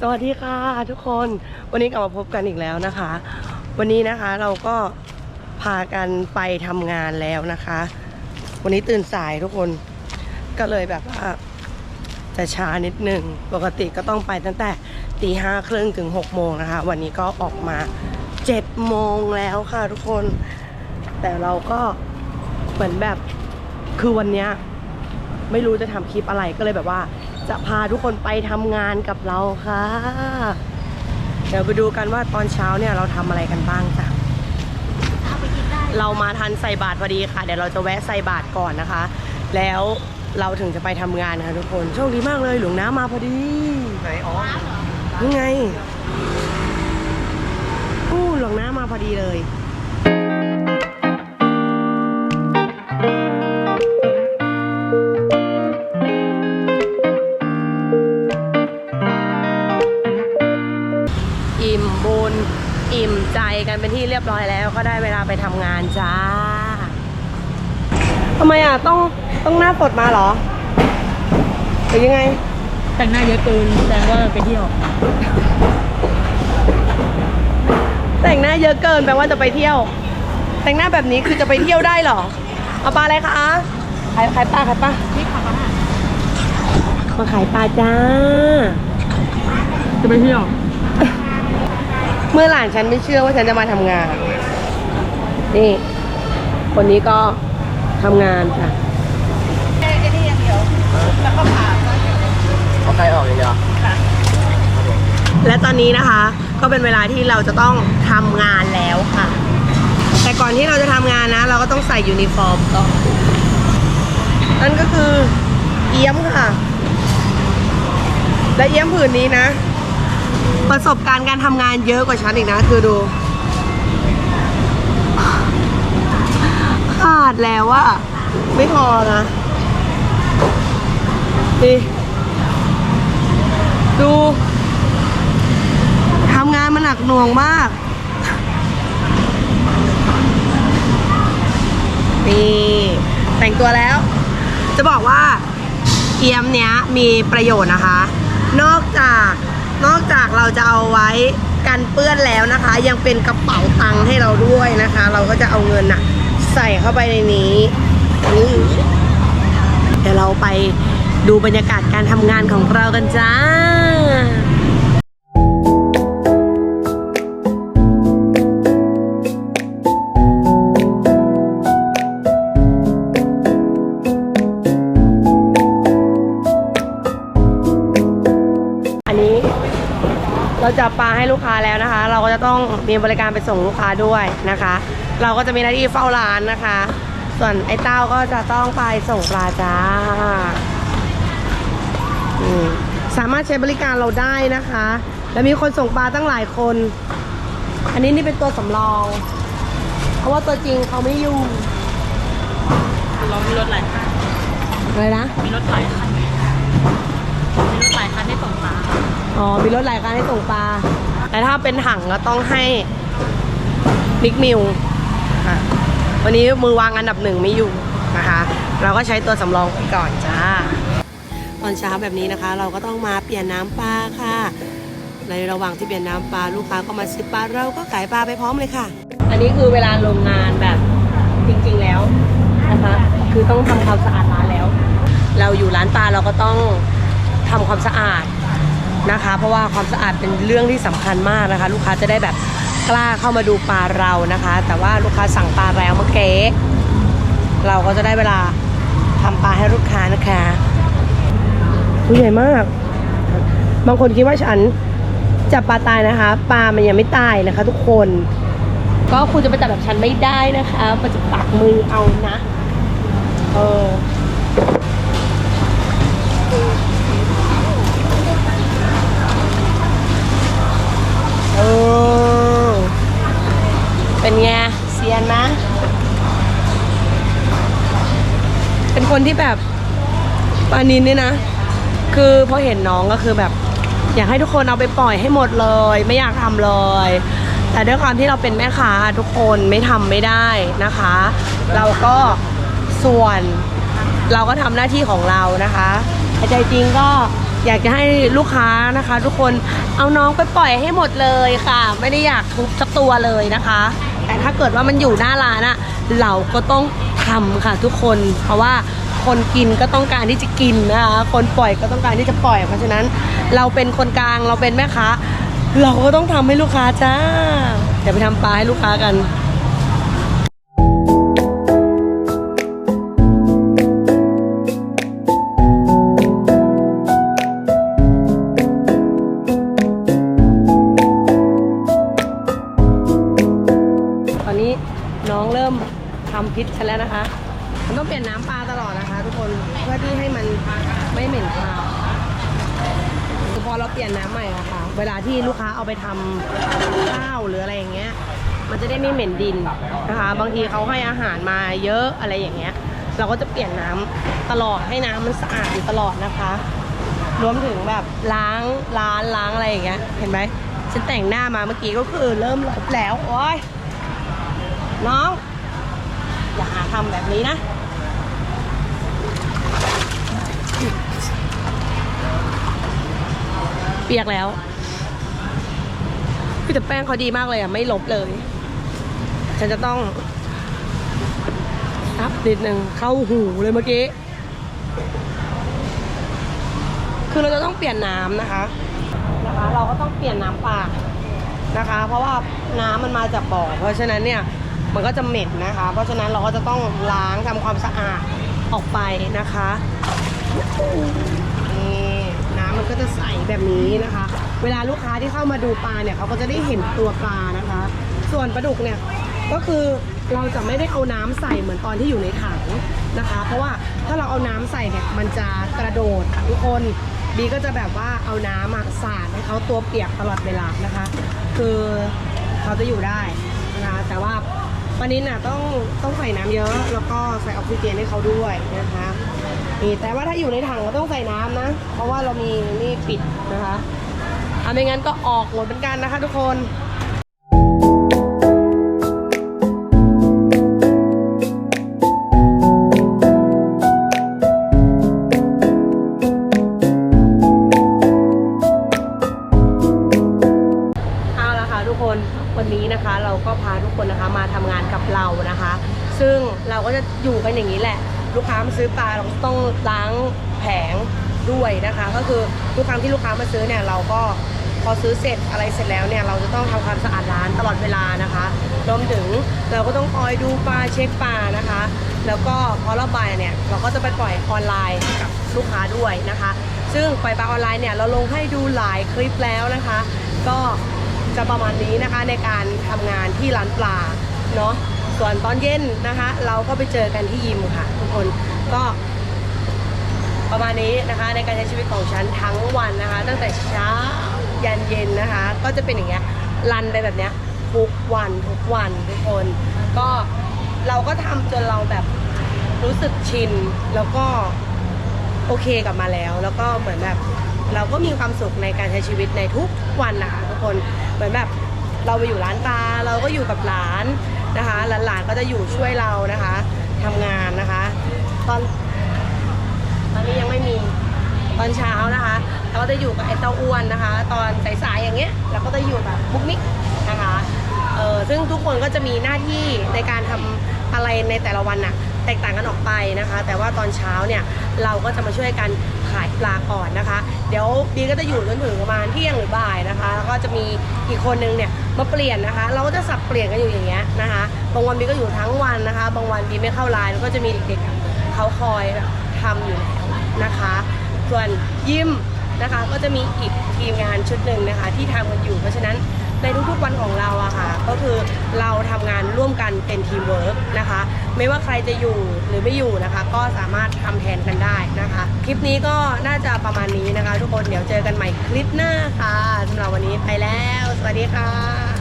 สวัสดีค่ะทุกคนวันนี้กลับมาพบกันอีกแล้วนะคะ วันนี้นะคะเราก็พากันไปทำงานแล้วนะคะ วันนี้ตื่นสายทุกคนก็เลยแบบว่าจะช้านิดนึงปกติก็ต้องไปตั้งแต่ตีห้าครึ่งถึงหกโมงนะคะ วันนี้ก็ออกมาเจ็ดโมงแล้วค่ะทุกคน แต่เราก็เหมือนแบบคือวันนี้ไม่รู้จะทำคลิปอะไรก็เลยแบบว่า จะพาทุกคนไปทำงานกับเราค่ะ เดี๋ยวไปดูกันว่าตอนเช้าเนี่ยเราทำอะไรกันบ้างจ้ะเรามาทันใส่บาตรพอดีค่ะ เดี๋ยวเราจะแวะใส่บาตรก่อนนะคะ แล้วเราถึงจะไปทำงานนะคะทุกคนโชคดีมากเลยหลวงน้ำมาพอดีไหนอ๋อนี่ไงอู้หลวงน้ำมาพอดีเลย กันเป็นที่เรียบร้อยแล้ว ก็ได้เวลาไปทำงานจ้าทำไมอะต้องต้องหน้าสดมาเหรอหรือยังไง แต่งหน้าเยอะเกินแสดงว่าไปเที่ยว แต่งหน้าเยอะเกินแปลว่าจะไปเที่ยว แต่งหน้าแบบนี้คือจะไปเที่ยวได้เหรอ เอาปลาอะไรคะขายขายปลาขายปลานี่ค่ะมาขายปลาจ้า จะไปเที่ยว เมื่อหลานฉันไม่เชื่อว่าฉันจะมาทำงาน นี่ คนนี้ก็ทำงานค่ะเอาไก่ออกอย่างเดียวและตอนนี้นะคะ ก็เป็นเวลาที่เราจะต้องทำงานแล้วค่ะ แต่ก่อนที่เราจะทำงานนะ เราก็ต้องใส่ยูนิฟอร์มก่อนนั่นก็คือเอี้ยมค่ะ และเอี้ยมผืนนี้นะ ประสบการณ์การทำงานเยอะกว่าฉันอีกนะ คือดู ขาดแล้วอะไม่พอนะนี่ดูทำงานมันหนักหน่วงมาก นี่แต่งตัวแล้ว จะบอกว่าเกียมเนี้ยมีประโยชน์นะคะ นอกจาก นอกจากเราจะเอาไว้กันเปื้อนแล้วนะคะ ยังเป็นกระเป๋าตังค์ให้เราด้วยนะคะ เราก็จะเอาเงินน่ะใส่เข้าไปในนี้นี่เดี๋ยวเราไปดูบรรยากาศการทำงานของเรากันจ้า จับปลาให้ลูกค้าแล้วนะคะ เราก็จะต้องมีบริการไปส่งลูกค้าด้วยนะคะ เราก็จะมีหน้าที่เฝ้าร้านนะคะ ส่วนไอ้เต้าก็จะต้องไปส่งปลาจ้าอืมสามารถใช้บริการเราได้นะคะ แล้วมีคนส่งปลาตั้งหลายคน อันนี้นี่เป็นตัวสำรอง เพราะว่าตัวจริงเขาไม่อยู่เรามีรถหลายคันอะไรนะมีรถหลายคัน มีรถหลายคันให้ส่งปลาอ๋อมีรถหลายคันให้ส่งปลาแต่ถ้าเป็นถังก็ต้องให้นิกมิวอะวันนี้มือวางอันดับหนึ่งไม่อยู่นะคะ เราก็ใช้ตัวสำรองไปก่อนจ้าตอนเช้าแบบนี้นะคะ เราก็ต้องมาเปลี่ยนน้ำปลาค่ะ ในระหว่างที่เปลี่ยนน้ำปลาลูกค้าก็มาซื้อปลาเราก็ขายปลาไปพร้อมเลยค่ะ อันนี้คือเวลาลงงานแบบจริงๆแล้วนะคะ คือต้องทำความสะอาดร้านแล้ว เราอยู่ร้านปลาเราก็ต้อง ทำความสะอาดนะคะ เพราะว่าความสะอาดเป็นเรื่องที่สำคัญมากนะคะ ลูกค้าจะได้แบบกล้าเข้ามาดูปลาเรานะคะ แต่ว่าลูกค้าสั่งปลาแล้วเมื่อกี้เราก็จะได้เวลาทำปลาให้ลูกค้านะคะตัวใหญ่มาก บางคนคิดว่าฉันจับปลาตายนะคะ ปลามันยังไม่ตายนะคะ ทุกคน ก็คุณจะไปจับแบบฉันไม่ได้นะคะมันจะปักมือเอานะ เอออเป็นไงเซียนนะ เป็น คนที่แบบปานินนี่นะ คือพอเห็นน้องก็คือแบบ อยากให้ทุกคนเอาไปปล่อยให้หมดเลย ไม่อยากทำเลย แต่ด้วยความที่เราเป็นแม่ค้าทุกคนไม่ทำไม่ได้นะคะ เราก็ส่วนเราก็ทำหน้าที่ของเรานะคะใจจริงก็อยากจะให้ลูกค้านะคะ ทุกคนเอาน้องไปปล่อยให้หมดเลยค่ะ ไม่ได้อยากทุบสักตัวเลยนะคะ แต่ถ้าเกิดว่ามันอยู่หน้าร้านอะเราก็ต้องทำค่ะทุกคนเพราะว่า คนกินก็ต้องการที่จะกินนะคะคนปล่อยก็ต้องการที่จะปล่อย เพราะฉะนั้นเราเป็นคนกลางเราเป็นแม่ค้า เราก็ต้องทำให้ลูกค้าจ้าเดี๋ยวไปทำปลาให้ลูกค้ากันตอนนี้น้องเริ่มทำพิษฉันแล้วนะคะ มันต้องเปลี่ยนน้ำปลาตลอด พื่อที่ให้มันไม่เหม็นคาวคือพอเราเปลี่ยนน้ำใหม่อะค่ะ เวลาที่ลูกค้าเอาไปทำข้าวหรืออะไรอย่างเงี้ย มันจะได้ไม่เหม็นดินนะคะ บางทีเขาให้อาหารมาเยอะอะไรอย่างเงี้ย เราก็จะเปลี่ยนน้ำตลอดให้น้ำมันสะอาดอยู่ตลอดนะคะ รวมถึงแบบล้างร้านล้างอะไรอย่างเงี้ย เห็นไหมฉันแต่งหน้ามาเมื่อกี้ก็คือเริ่มลบแล้วโอ๊ยน้องอย่าหาทำแบบนี้นะ เปียกแล้วคือแต่แป้งเขาดีมากเลยอะ ไม่ลบเลย ฉันจะต้องซับนิดนึงเข้าหูเลยเมื่อกี้ คือเราจะต้องเปลี่ยนน้ำนะคะนะคะ เราก็ต้องเปลี่ยนน้ำปลานะคะ เพราะว่าน้ำมันมาจากบ่อ เพราะฉะนั้นเนี่ยมันก็จะเหม็นนะคะ เพราะฉะนั้นเราก็จะต้องล้างทำความสะอาดออกไปนะคะ นี่น้ำมันก็จะใสแบบนี้นะคะ เวลาลูกค้าที่เข้ามาดูปลาเนี่ยเขาก็จะได้เห็นตัวปลานะคะ ส่วนปลาดุกเนี่ยก็คือเราจะไม่ได้เอาน้ำใส่เหมือนตอนที่อยู่ในถังนะคะ เพราะว่าถ้าเราเอาน้ำใส่เนี่ยมันจะกระโดดทุกคนบีก็จะแบบว่าเอาน้ำอะสาดให้เขาตัวเปียกตลอดเวลานะคะ คือเขาจะอยู่ได้นะคะแต่ว่าวันนี้น่ะต้องต้องใส่น้ำเยอะ แล้วก็ใส่ออกซิเจนให้เขาด้วยนะคะ นี่แต่ว่าถ้าอยู่ในถังก็ต้องใส่น้ำนะ เพราะว่าเรามีนี่ปิดนะคะอ่าไม่งั้นก็ออกหมดเหมือนกันนะคะทุกคน มาทำงานกับเรานะคะ ซึ่งเราก็จะอยู่กันอย่างนี้แหละ ลูกค้ามาซื้อปลาเราต้องล้างแผงด้วยนะคะ ก็คือทุกครั้งที่ลูกค้ามาซื้อเนี่ยเราก็พอซื้อเสร็จอะไรเสร็จแล้วเนี่ยเราจะต้องทำความสะอาดร้านตลอดเวลานะคะรวมถึงเราก็ต้องคอยดูปลาเช็คปลานะคะ แล้วก็พอเราบ่ายเนี่ยเราก็จะไปปล่อยออนไลน์กับลูกค้าด้วยนะคะ ซึ่งปล่อยปลาออนไลน์เนี่ยเราลงให้ดูหลายคลิปแล้วนะคะ ก็ จะประมาณนี้นะคะในการทำงานที่ร้านปลาเนาะส่วนตอนเย็นนะคะ เราก็ไปเจอกันที่ยิมค่ะทุกคนก็ประมาณนี้นะคะในการใช้ชีวิตของฉันทั้งวันนะคะ ตั้งแต่เช้ายันเย็นนะคะ ก็จะเป็นอย่างเงี้ยรันไปแบบเนี้ยทุกวันทุกวันทุกคน ก็เราก็ทำจนเราแบบรู้สึกชินแล้วก็โอเคกับมาแล้ว แล้วก็เหมือนแบบ เราก็มีความสุขในการใช้ชีวิตในทุกวันนะคะทุกคนเหมือนแบบเราไปอยู่ร้านปลาเราก็อยู่กับหลานนะคะหลานๆก็จะอยู่ช่วยเรานะคะทำงานนะคะ ตอนตอนนี้ยังไม่มีตอนเช้านะคะเราก็จะอยู่กับไอ้เต้าอ้วนนะคะ ตอนสายๆอย่างเงี้ยเราก็จะอยู่แบบบุกนิกนะคะเออซึ่งทุกคนก็จะมีหน้าที่ในการทำอะไรในแต่ละวันน่ะ แตกต่างกันออกไปนะคะ แต่ว่าตอนเช้าเนี่ยเราก็จะมาช่วยกันขายปลาก่อนนะคะ เดี๋ยวบีก็จะอยู่จนถึงประมาณเที่ยงหรือบ่ายนะคะ แล้วก็จะมีอีกคนนึงเนี่ยมาเปลี่ยนนะคะ เราก็จะสับเปลี่ยนกันอยู่อย่างเงี้ยนะคะ บางวันบีก็อยู่ทั้งวันนะคะ บางวันบีไม่เข้าไลน์แล้วก็จะมีเด็กๆเขาคอยแบบทำอยู่แล้วนะคะ ส่วนยิมนะคะก็จะมีอีกทีมงานชุดหนึ่งนะคะที่ทำกันอยู่เพราะฉะนั้น ในทุกๆวันของเราอะค่ะ ก็คือเราทำงานร่วมกันเป็นทีมเวิร์กนะคะ ไม่ว่าใครจะอยู่หรือไม่อยู่นะคะ ก็สามารถทำแทนกันได้นะคะ คลิปนี้ก็น่าจะประมาณนี้นะคะ ทุกคนเดี๋ยวเจอกันใหม่คลิปหน้าค่ะสำหรับวันนี้ไปแล้ว สวัสดีค่ะ